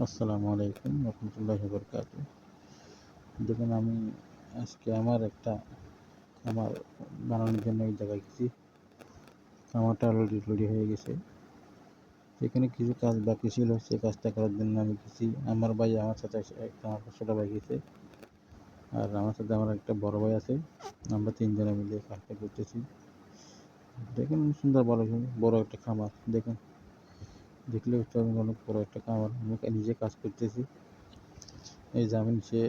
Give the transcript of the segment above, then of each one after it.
আসসালামু আলাইকুম রহমতুল্লাহি বরকাত দেখুন, আমি আজকে আমার একটা আমার বানানোর জন্য এই জায়গায় গেছি। খামারটা অলরেডি রেডি হয়ে গেছে। সেখানে কিছু কাজ বাকি ছিল সেই কাজটা করার জন্য আমি গেছি। আমার ভাই, আমার সাথে একটা আমার ছোটো ভাই গেছে। আর আমার সাথে আমার একটা বড় ভাই আছে। আমরা তিনজনে মিলে কাজটা করতেছি। দেখুন, সুন্দর বড় বড় একটা খামার। দেখুন। দেখলে পারবেন অনেক বড় একটা খামার আমি নিজে কাজ করতেছি। এই যে আমি নিচে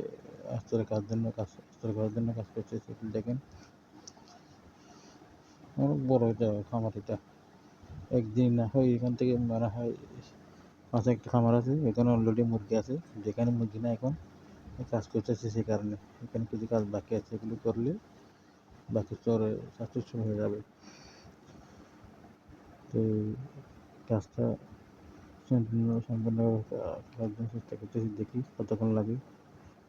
কাজ জন্য কাজ আস্তরে জন্য কাজ করতেছি দেখেন। অনেক বড় এটা খামার এটা। একদিন না হয় এখান থেকে মনে হয়, পাশে একটা খামার আছে, এখানে অলরেডি মুরগি আছে। যেখানে মুরগি না এখন কাজ করতেছে সে কারণে। এখানে কিছু কাজ বাকি আছে, এগুলো করলে বাকি চরে সাকসেসফুল হয়ে যাবে। তো কাজটা সম্পূর্ণ সম্পূর্ণভাবে করার জন্য চেষ্টা করতেছি দেখি, কতক্ষণ লাগে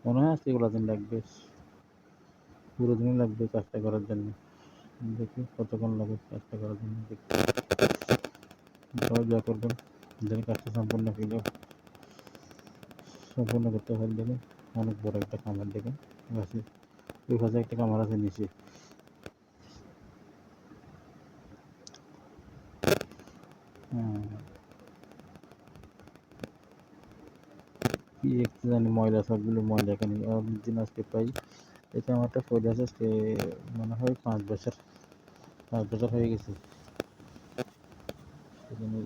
মনে হয় আজকে ওগুলো দিন লাগবে, পুরো দিনই লাগবে কাজটা করার জন্য। দেখি কতক্ষণ লাগে কাজটা করার জন্য, দেখি। সবাই যা করবেন যেন কাজটা সম্পূর্ণ হইল সম্পূর্ণ করতে পারেন দেখুন, অনেক বড় একটা কামার দেখুন, গাছে ওই পাশে একটা কামার আছে নিচে। হ্যাঁ। দেখতে জানি ময়লা সবগুলো ময়লা এখানে দিন আজকে পাই। এটা আমার একটা ফোন আছে, আজকে মনে হয় পাঁচ বছর পাঁচ বছর হয়ে গেছে। সেখানে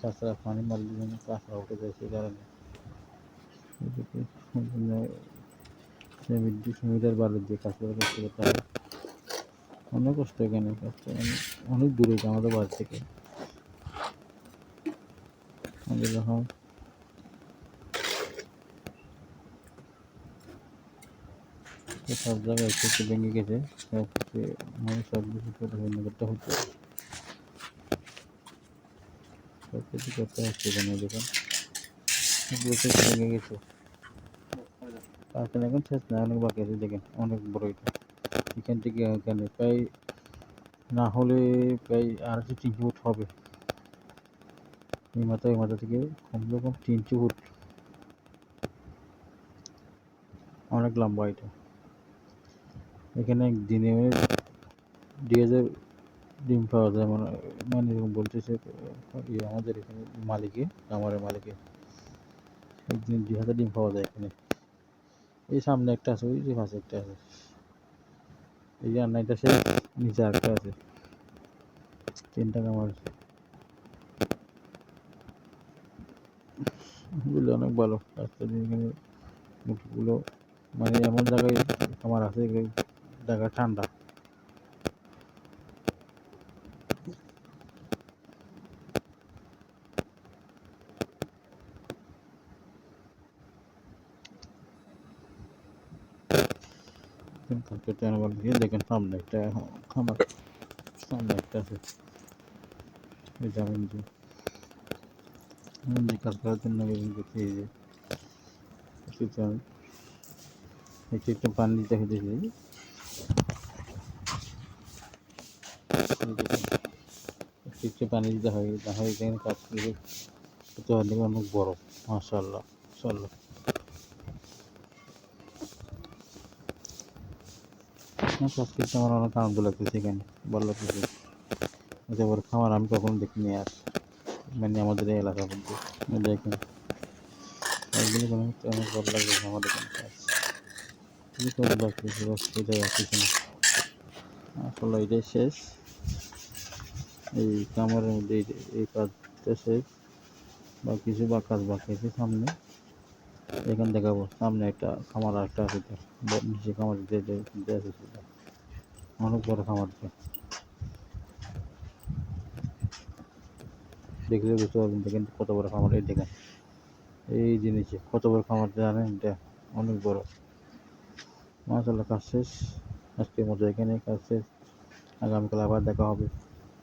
কাঁচরা পানি মারলে যেন কাঁচরা উঠে যায় সেই কারণে। সুবিধার বালুর দিয়ে কাজ করে করতে হবে অনেক কষ্ট এখানে কাজটা অনেক দূরে, আমাদের বাড়ি থেকে। আমাদের যখন সব জায়গায় একটু একটু ভেঙে গেছে। মানুষ সব কিছু করতে হচ্ছে। সব কিছু করতে হচ্ছে এখানে দেখুন ভেঙে গেছে। কাজটা এখন শেষ না, অনেক বাকি আছে দেখেন, অনেক বড় এটা। এখান থেকে এখানে প্রায় না হলে প্রায় আড়াইশো তিনশো ফুট হবে। এই মাথা এই মাথা থেকে কমসে কম তিনশো ফুট। অনেক লম্বা এটা। এখানে দিনে দুই হাজার ডিম পাওয়া যায় মানে মানে এরকম বলতেছে ইয়ে আমাদের এখানে মালিকে আমাদের মালিকে। একদিন দুই হাজার ডিম পাওয়া যায় এখানে। এই সামনে একটা আছে, ওই যে পাশে একটা আছে। এই যে আন্নাইটা সে নিচে একটা আছে। তিনটা কামার আছে। এগুলো অনেক ভালো। রাস্তা দিয়ে এখানে মুরগিগুলো মানে এমন জায়গায় আমার আছে জায়গা ঠান্ডা কালকে ট্রেন দিয়ে দেখেন সামনে একটা খামার সামনে একটা আছে এই জামিন যে কাজ করার জন্য দেখি এই যে একটু একটু পানি দিতে হয়, না হয় এখানে কাজ করে করতে পারলে অনেক বড় মাশাল্লাহ মাশাল্লাহ কাজ আমার অনেক আনন্দ লাগতেছে এখানে, ভালো লাগতেছে। এত বড় খামার, আমি কখনো দেখিনি আর মানে আমাদের এই এলাকার মধ্যে দেখেন একদিনে কোনো অনেক লাগবে আমাদের এখানে কাজ। লাগতেছে অসুবিধায় আছে কিনা আসলে এটাই শেষ। এই কামারের মধ্যে এই কাজটা শেষ বা কিছু বা কাজ বাকি আছে সামনে। এখান দেখাবো সামনে একটা খামার একটা আছে নিচে খামার দিতে আছে সেটা। অনেক বড় খামার খামারটা দেখলে বুঝতে পারবেন দেখেন কত বড় খামার, এই দেখেন। এই জিনিসে কত বড় খামার জানেন, এটা অনেক বড়। মাসাল্লাহ কাজ শেষ। আজকের মতো এখানে কাজ শেষ। আগামীকাল আবার দেখা হবে।